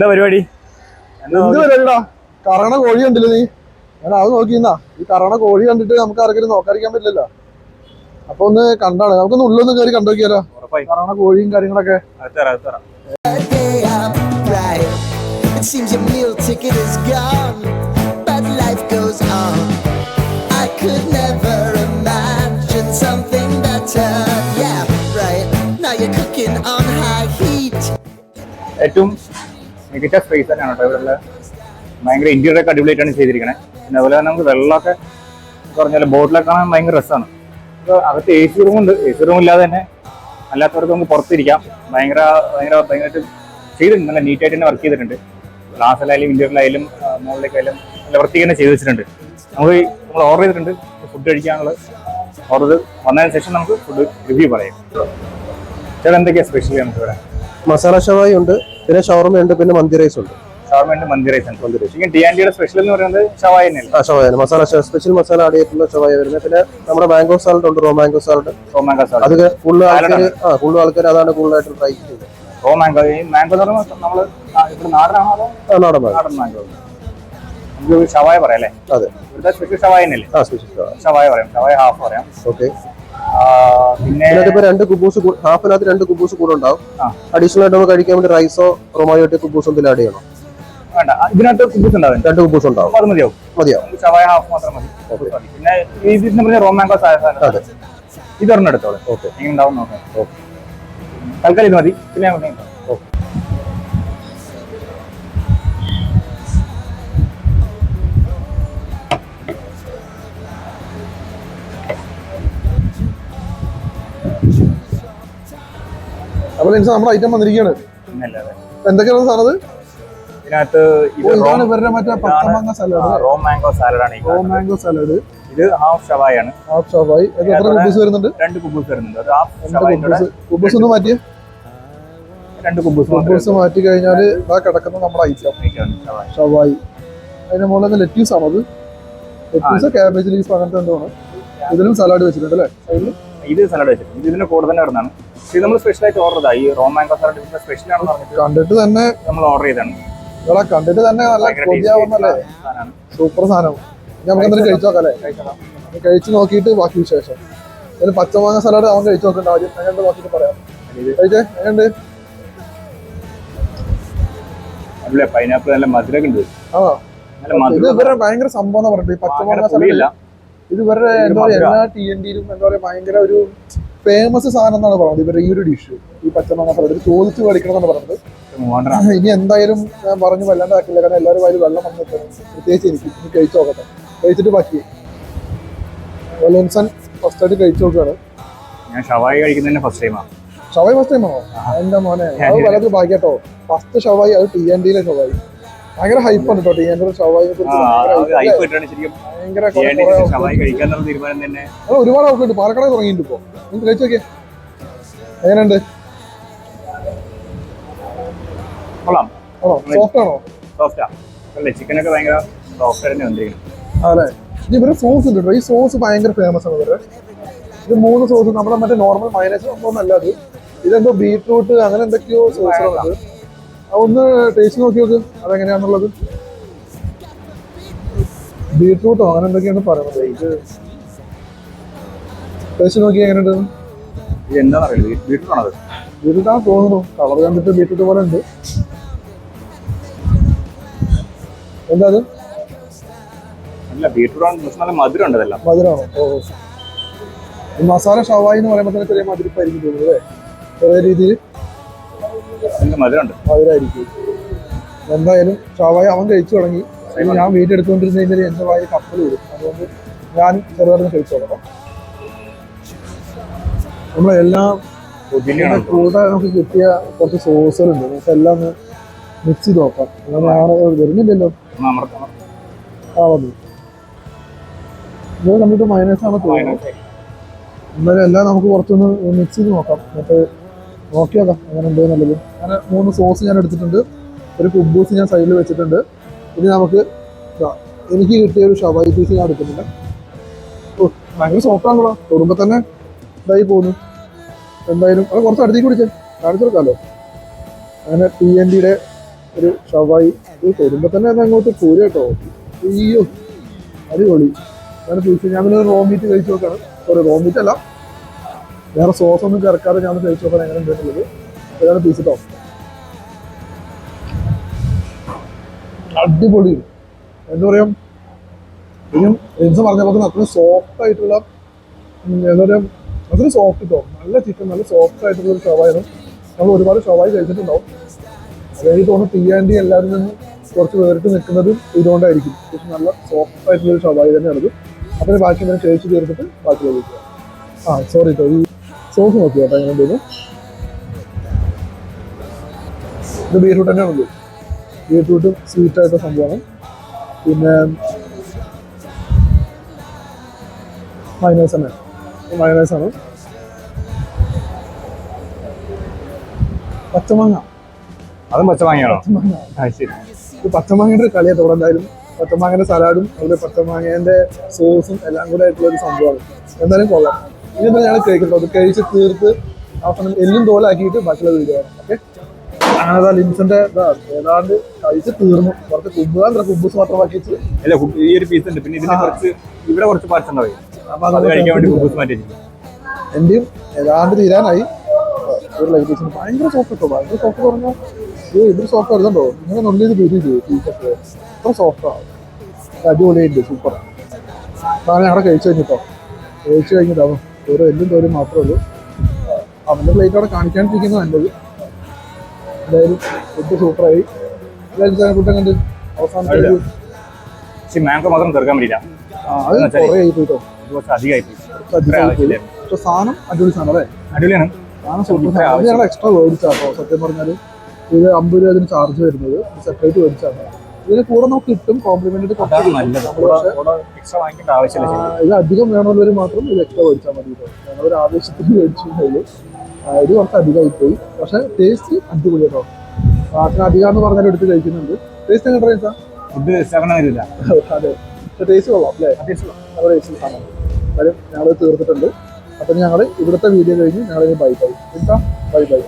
എന്താ പരിപാടി? കറണ എന്ത് പരിപാടിടാ കറങ്ങണ കോഴി കണ്ടില്ല നീ? ഞാൻ അത് നോക്കിന്നാ ഈ കറണ കോഴി കണ്ടിട്ട് നമുക്ക് ആർക്കും നോക്കാതിരിക്കാൻ പറ്റില്ലല്ലോ. അപ്പൊ ഒന്ന് കണ്ടാണ്. നമുക്കൊന്ന് ഉള്ളൊന്ന് കയറി കണ്ടു നോക്കിയാലോ? ഉറപ്പായി. കറങ്ങണ കോഴിയും കാര്യങ്ങളൊക്കെ. അടുത്തറ അടുത്തറ day It seems your meal ticket is gone, but life goes on. I could never imagine something better. Yeah, right. Now you're cooking on high heat. ഏറ്റവും മികച്ച സ്പേസ് തന്നെയാണ് കേട്ടോ. ഇവിടെ ഭയങ്കര ഇന്റീരിയർ ഒക്കെ അടിപൊളിയായിട്ടാണ് ചെയ്തിരിക്കണേ. പിന്നെ അതുപോലെ തന്നെ നമുക്ക് വെള്ളമൊക്കെ പറഞ്ഞാൽ ബോട്ടിലൊക്കെ കാണാൻ ഭയങ്കര രസമാണ്. അപ്പോൾ അകത്ത് എ സി റൂം ഉണ്ട്. എ സി റൂം ഇല്ലാതെ തന്നെ അല്ലാത്തവർക്ക് നമുക്ക് പുറത്തിരിക്കാം. ഭയങ്കര ഭയങ്കര ഭയങ്കരമായിട്ട് ചെയ്തിട്ടുണ്ട്. നല്ല നീറ്റായിട്ട് തന്നെ വർക്ക് ചെയ്തിട്ടുണ്ട്. ഗ്ലാസ്സിലായാലും ഇന്റീരിയറിലായാലും മുകളിലേക്കായാലും നല്ല വൃത്തി തന്നെ ചെയ്ത് വെച്ചിട്ടുണ്ട് നമുക്ക് നമ്മൾ ഓർഡർ ചെയ്തിട്ടുണ്ട്. ഫുഡ് കഴിക്കാനുള്ള ഓർഡർ വന്നതിന് ശേഷം നമുക്ക് ഫുഡ് റിവ്യൂ പറയാം. ചേട്ടാ എന്തൊക്കെയാണ് സ്പെഷ്യൽ നമുക്ക് ഇവിടെ? മസാല ഷവായി ഉണ്ട്. പിന്നെ ഷവർമ ഉണ്ട് പിന്നെ മന്തി റൈസ് ഉണ്ട്. ഷവർമ മന്തി റൈസ് ആണ് ശരിക്കും ടി ആൻഡ് സ്പെഷ്യൽ എന്ന് പറയുന്നത് ഷവായ തന്നെയല്ലേ ആ ഷവായ മസാല സ്പെഷ്യൽ മസാല ആഡ് ചെയ്തിട്ടുള്ള ഷവായ വരുന്നത്. പിന്നെ നമ്മുടെ മാംഗോ സാലഡ് ഉണ്ട് റോ മാംഗോ സാലഡ് റോമാങ്ക സാലഡ് അത് കൂടുതൽ ആൾക്കാര് ആൾക്കാർ ആ കൂടുതൽ ആൾക്കാർ അതാണ് കൂടുതലായിട്ട് ട്രൈ ചെയ്യുന്നത്. റോ മാംഗോ ഈ മാംഗോ എന്ന് പറയുമ്പോൾ നമ്മൾ ഇവിടെ നാടനാണോ അതോ നാടൻ മാംഗോ നാടൻ മാംഗോ നമുക്ക് ഷവായ പറയാം അല്ലേ? അതെ. ഇവിടുത്തെ സ്പെഷ്യൽ ഷവായ തന്നെയല്ലേ ആ സ്പെഷ്യൽ ഷവായ പറയാം. ഷവായ ഹാഫ് പറയാം. ഓക്കെ പിന്നെ ഇതിനകത്ത് രണ്ട് കുബൂസ് ഹാഫിനകത്ത് രണ്ട് കുബൂസ് കൂടെ ഉണ്ടാവും. അഡീഷണൽ ആയിട്ട് നമുക്ക് കഴിക്കാൻ വേണ്ടി റൈസോ റൊമായോട്ട് കുബൂസ് എന്തെങ്കിലും ആഡ് ചെയ്യണം? വേണ്ട. ഇതിനകത്ത് കുബൂസ് ഉണ്ടാവും. രണ്ട് കുബൂസ് ഉണ്ടാവും. അത് മതിയാവും. മതിയാവും. ചവായ ഹാഫ് മാത്രം മതി. പിന്നെ ഇതിന് പറഞ്ഞ റോമാങ്കോ ഇതൊരെണ്ണം എടുത്തോളൂ. ഓക്കെ. എങ്ങനെ ഉണ്ടാവും നോക്കാം തൽക്കാലം ഇത് മതി. പിന്നെ നിമിഷം നമ്മുടെ ഐറ്റം വന്നിരിക്കുകയാണ്. എന്തൊക്കെയാണ് സാർ ഇതിനകത്ത് ഇത് ഓ, ഇതാണ് ഇവരുടെ മറ്റേ salad. ആ, റോ മാംഗോ സാലഡാണ് റോ മാംഗോ സാലഡ് ഇത് ഹാഫ് ഷവായാണ് ഹാഫ് ഷവായി ഇത് എത്ര കുബൂസ് വരുന്നുണ്ട്? രണ്ട് കുബൂസ് വരുന്നുണ്ട്. ഒരു ഹാഫ് ഷവായി കുബൂസ്. ഒന്ന് മാറ്റിയ. രണ്ട് കുബൂസ് കുബൂസ് മാറ്റി കഴിഞ്ഞാൽ ഇതാ കിടക്കുന്ന നമ്മുടെ ഐറ്റം ഷവായി അതിന് മുകളിൽ ലെറ്റ്യൂസ് ആണ് അത്. ലെറ്റ്യൂസ് ക്യാബേജ് ലീഫ് അങ്ങനത്തെ എന്തോ ആണ്. ഇതിലും സലാഡ് വെച്ചിട്ടുണ്ട് അല്ലേ? ഇത് സലാഡ് വെച്ചിട്ടുണ്ട്. ഇത് ഇതിന്റെ കൂടെ തന്നെ വരുന്നതാണ് ഇത് നമ്മൾ സ്പെഷ്യലായിട്ട് ഓർഡർ ചെയ്താ ഈ റോ മാംഗോ സലാഡ് സ്പെഷ്യൽ ആണെന്ന് പറഞ്ഞിട്ട് കണ്ടിട്ട് തന്നെ നമ്മൾ ഓർഡർ ചെയ്താണ് ഇവിടെ കണ്ടിട്ട് തന്നെ നല്ല കൊതിയാവുന്നല്ലേ? സൂപ്പർ സാധനം. നമുക്ക് എന്തെങ്കിലും കഴിച്ചു നോക്കാം അല്ലേ കഴിച്ച് നോക്കിയിട്ട് ബാക്കി വിശേഷം. ഒരു പച്ചമാങ്ങ സലാഡ് അവൻ കഴിച്ചു നോക്കണ്ട ആദ്യം. എങ്ങനെ നോക്കിയിട്ട് പറയാം? കഴിച്ചേ? എങ്ങനെയുണ്ട്? അല്ലേ പൈനാപ്പിൾ നല്ല മധുരമൊക്കെ ഉണ്ട്. ആ നല്ല ഇത് മധുരം ഇവരുടെ ഭയങ്കര സംഭവം എന്ന് പറഞ്ഞിട്ട് ഈ പച്ചമാങ്ങ ഭയങ്കര സലാഡ് പുളിയില്ല. ഇത് ഇവരുടെ എന്താ പറയാ എല്ലാ ടി എൻ ഡിയിലും എന്താ പറയാ ഭയങ്കര ഒരു ഫേമസ് സാധനം എന്നാണ് പറഞ്ഞത് ഇവരുടെ ഈ ഒരു ഡിഷ് ഈ പച്ചമാങ്ങ സലാഡ് ചോദിച്ചു എന്ന് എന്നാണ് പറഞ്ഞത് ഇനി എന്തായാലും ഞാൻ പറഞ്ഞു വല്ലാണ്ടാക്കില്ല. കാരണം എല്ലാവരും അതിൽ വെള്ളം വന്നിട്ട് പ്രത്യേകിച്ച് എനിക്ക്. ഇനി കഴിച്ചു നോക്കട്ടെ. കഴിച്ചിട്ട് ബാക്കി. വലോൻസൺ ഫസ്റ്റ് ആയിട്ട് കഴിച്ചു നോക്കുകയാണ്. ഞാൻ ഷവായി കഴിക്കുന്നതിന്റെ ഫസ്റ്റ് ടൈമാണ് ഷവായി ഫസ്റ്റ് ടൈമാണോ എന്റെ മോനെ. അത് വല്ലാത്തൊരു ഭാഗ്യട്ടോ. ഫസ്റ്റ് ഷവായി അത് ടി എൻ ഡിയിലെ ഷവായി. ഭയങ്കര ഹൈപ്പ് ഉണ്ട് കേട്ടോ. ടി എൻ ഷവായിനെ കുറിച്ച് ഒരുപാട് ആൾക്കുണ്ട് പാലക്കാട് തുടങ്ങിയിട്ടുണ്ട് ഇപ്പോ. കഴിച്ചു നോക്കിയേ. എങ്ങനെയുണ്ട്? സോഫ്റ്റ് ആണോ? സോഫ്റ്റാ അല്ലേ ചിക്കനൊക്കെ ഭയങ്കര സോഫ്റ്റ് തന്നെ വന്നിരിക്കുന്നത് അതെ ഇത് ഇവരുടെ സോസ് ഉണ്ട് കേട്ടോ. ഈ സോസ് ഭയങ്കര ഫേമസ് ആണ് ഇവരുടെ. ഇത് മൂന്ന് സോസ് നമ്മുടെ മറ്റേ നോർമൽ മൈനസ് അല്ല അത്. ഇതെന്തോ ബീട്രൂട്ട് അങ്ങനെ എന്തൊക്കെയോ സോസുകളാണ് അതൊന്ന് ടേസ്റ്റ് നോക്കി നോക്ക്. അതെങ്ങനെയാണെന്നുള്ളത് ബീട്രൂട്ടോ അങ്ങനെ എന്തൊക്കെയാണ് പറയുന്നത്? ഇത് ടേസ്റ്റ് നോക്കി എങ്ങനെയുണ്ട്? എന്താണെന്ന് അറിയില്ല ബീട്രൂട്ടാണത് ബീട്രൂട്ട് ആ തോന്നുന്നു. കളർ കണ്ടിട്ട് ബീട്രൂട്ട് പോലെ ഉണ്ട്. എന്താ അത്? അല്ല ബീട്രൂട്ടാണ് മധുരം ഉണ്ട് അതെല്ലാം. മധുരമാണോ? ഓ മസാല ഷവായി എന്ന് പറയുമ്പോൾ തന്നെ ചെറിയ മധുരപ്പായിരിക്കും തോന്നുന്നത് അല്ലേ? ചെറിയ രീതിയിൽ. നല്ല മധുരം ഉണ്ട് മധുരമായിരിക്കും എന്തായാലും ഷവായി അവൻ കഴിച്ചു തുടങ്ങി. ഞാൻ കഴിഞ്ഞാൽ എന്റെ വായിൽ കപ്പൽ വരും അതുകൊണ്ട് ഞാൻ ചെറുതായിട്ട് കഴിച്ചു തുടങ്ങാം. നമ്മളെല്ലാം കൂടെ നമുക്ക് കിട്ടിയ കുറച്ച് സോസുകളുണ്ട് നമുക്ക് എല്ലാം ഒന്ന് മിക്സ് ചെയ്ത് നോക്കാം. വരുന്നില്ലല്ലോ. ആ വന്നു. ഇത് കണ്ടിട്ട് മൈനസ് ആണ് തോന്നുന്നത് എന്നാലും എല്ലാം നമുക്ക് കുറച്ചൊന്ന് മിക്സ് ചെയ്ത് നോക്കാം. എന്നിട്ട് നോക്കി അതാ. അങ്ങനെ ഉണ്ട് എന്നുള്ളത്. അങ്ങനെ മൂന്ന് സോസ് ഞാൻ എടുത്തിട്ടുണ്ട്. ഒരു കുബൂസ് ഞാൻ സൈഡിൽ വെച്ചിട്ടുണ്ട്. ഇനി നമുക്ക് എനിക്ക് കിട്ടിയ ഒരു ഷവായി പീസ് ഞാൻ എടുക്കുന്നുണ്ട്. ഓ ഭയങ്കര സോഫ്റ്റ് ആണല്ലോ. തൊടുമ്പോൾ തന്നെ ഇതായി പോകുന്നു. എന്തായാലും അത് കുറച്ച് അടുത്തേക്ക് പിടിച്ചേ. കാണിച്ചു കൊടുക്കാമല്ലോ. അങ്ങനെ ടി എൻ ഡിയുടെ ഒരു ഷവായി ഇത് തൊടുമ്പോൾ തന്നെ അത് അങ്ങോട്ട് പോരും കേട്ടോ. അയ്യോ അടിപൊളി. അങ്ങനെ പീസ് ഞാൻ പിന്നെ റോ മീറ്റ് കഴിച്ചു നോക്കാണ്. സോറി റോ മീറ്റ് അല്ല. വേറെ സോസ് ഒന്നും ചേർക്കാതെ ഞാൻ കഴിച്ചു നോക്കാൻ എങ്ങനെ ഉണ്ടെന്നുള്ളത് അതാണ് പീസ് ടോപ്പ് അടിപൊളി. എന്താ പറയാ? ഇനിയും എൻസ് പറഞ്ഞ പോലെ അത്രയും സോഫ്റ്റ് ആയിട്ടുള്ള എന്താ പറയാ അത്രയും സോഫ്റ്റ് ടോപ്പ് നല്ല ചിക്കൻ നല്ല സോഫ്റ്റ് ആയിട്ടുള്ള ഒരു ഷവായിരുന്നു നമ്മൾ ഒരുപാട് ഷവായി കഴിച്ചിട്ടുണ്ടാവും. അതായത് തോന്നുന്നു ടി ആൻഡ് എല്ലാവരും നിന്ന് കുറച്ച് വേറിട്ട് നിൽക്കുന്നതും ഇതുകൊണ്ടായിരിക്കും. പക്ഷെ നല്ല സോഫ്റ്റ് ആയിട്ടുള്ള ഒരു ഷവായി തന്നെയാണത്. അപ്പോൾ ബാക്കി ഇങ്ങനെ ചേച്ചി തീർത്തിട്ട് ബാക്കി കഴിക്കുക ആ സോറി കേട്ടോ സോസ് നോക്കി കേട്ടോ ഞാൻ ഉണ്ടെന്ന് ഇത് ബീറ്റ്റൂട്ട് തന്നെയാണല്ലോ ബീറ്റ്റൂട്ടും സ്വീറ്റ് ആയിട്ടുള്ള സംഭവമാണ്. പിന്നെ മൈനേഴ്സ് തന്നെ മൈനേഴ്സ് ആണ് പച്ചമാങ്ങ. അതും പച്ചമാങ്ങയാണോ? ശരി. ഇത് പച്ചമാങ്ങയുടെ ഒരു കളിയാണ് ഇവിടെ എന്തായാലും. പച്ചമാങ്ങയുടെ സലാഡും അതുപോലെ പച്ചമാങ്ങേന്റെ സോസും എല്ലാം കൂടെ ആയിട്ടുള്ള ഒരു സംഭവമാണ്. എന്തായാലും കൊള്ളാം. എന്താ ഞങ്ങൾ കഴിക്കട്ടോ അത് കഴിച്ച് തീർത്ത് അവസാനം എല്ലും തോലാക്കിയിട്ട് ബാക്കിയുള്ള വീഡിയോ ഓക്കെ? അങ്ങനെ ലിൻസിന്റെ ഇതാ ഏതാണ്ട് കഴിച്ച് തീർന്നു. കുറച്ച് കുമ്പുകാൻ കുമ്പൂസ് മാത്രം ബാക്കി വെച്ച്. അല്ല ഈ ഒരു പീസ് ഉണ്ട്. പിന്നെ ഇതിന് കുറച്ച് ഇവിടെ കുറച്ച് പാർട്സ് ഉണ്ടാവും. അപ്പൊ അത് കഴിക്കാൻ വേണ്ടി കുബൂസ് മാറ്റി എന്റെയും ഏതാണ്ട് തീരാനായി. ഒരു ലൈഫ് പീസിന് ഭയങ്കര സോഫ്റ്റ് കേട്ടോ. ഭയങ്കര സോഫ്റ്റ് പറഞ്ഞാൽ ഏ ഇതൊരു സോഫ്റ്റ് വരുന്നുണ്ടോ ഇങ്ങനെ പേര് പേരില്ലേ പീസൊക്കെ അത്ര സോഫ്റ്റാണ് അടിപൊളിയുണ്ട് സൂപ്പർ അതാണ് ഞങ്ങളെ കഴിച്ചു കഴിഞ്ഞിട്ടോ? കഴിച്ചു കഴിഞ്ഞിട്ടാവും ഓരോ എല്ലും തോലും മാത്രമേ ഉള്ളൂ. അവന്റെ പ്ലേറ്റ് അവിടെ കാണിക്കാണ്ടിരിക്കുന്നത് നല്ലത്. എന്തായാലും ഫുഡ് സൂപ്പറായി എന്തായാലും ഫുഡ് കണ്ട് അവസാനം ഒരു മാത്രം തീർക്കാൻ പറ്റില്ല അത് പോയിട്ടോ കുറച്ച് അധികമായി പോയി. പക്ഷെ സാധനം അടിപൊളി സാധനം അല്ലേ? അടിപൊളിയാണ്. ആണ് സൂപ്പർ സാധനം. അത് ഞങ്ങൾ എക്സ്ട്രാ മേടിച്ചാട്ടോ സത്യം പറഞ്ഞാൽ ഇത് അമ്പത് രൂപ അതിന് ചാർജ് വരുന്നത്. സെപ്പറേറ്റ് മേടിച്ചാണ് ഇതിന് കൂടെ നമുക്ക് കിട്ടും കോംപ്ലിമെന്റ്. ഇത് അധികം വേണമെന്നവർ മാത്രം ഇത് എക്സ്ട്രാ മേടിച്ചാൽ മതി ഒരു ആവേശത്തിന് മേടിച്ചിട്ടുണ്ടെങ്കിൽ ഇത് കുറച്ച് അധികമായി പോയി പക്ഷെ ടേസ്റ്റ് അടിപൊളിയാണ് കേട്ടോ അധികം എന്ന് പറഞ്ഞാൽ എടുത്ത് കഴിക്കുന്നുണ്ട്. ടേസ്റ്റ് എങ്ങനെ ഫുഡ് അതെ. ടേസ്റ്റ് കൊള്ളാം അല്ലേ? നമ്മുടെ ടേസ്റ്റ് ഞങ്ങൾ തീർത്തിട്ടുണ്ട്. അപ്പം ഞങ്ങൾ ഇവിടുത്തെ വീഡിയോ കഴിഞ്ഞ് ഞങ്ങൾ ബൈ ബൈ ബൈ ബൈ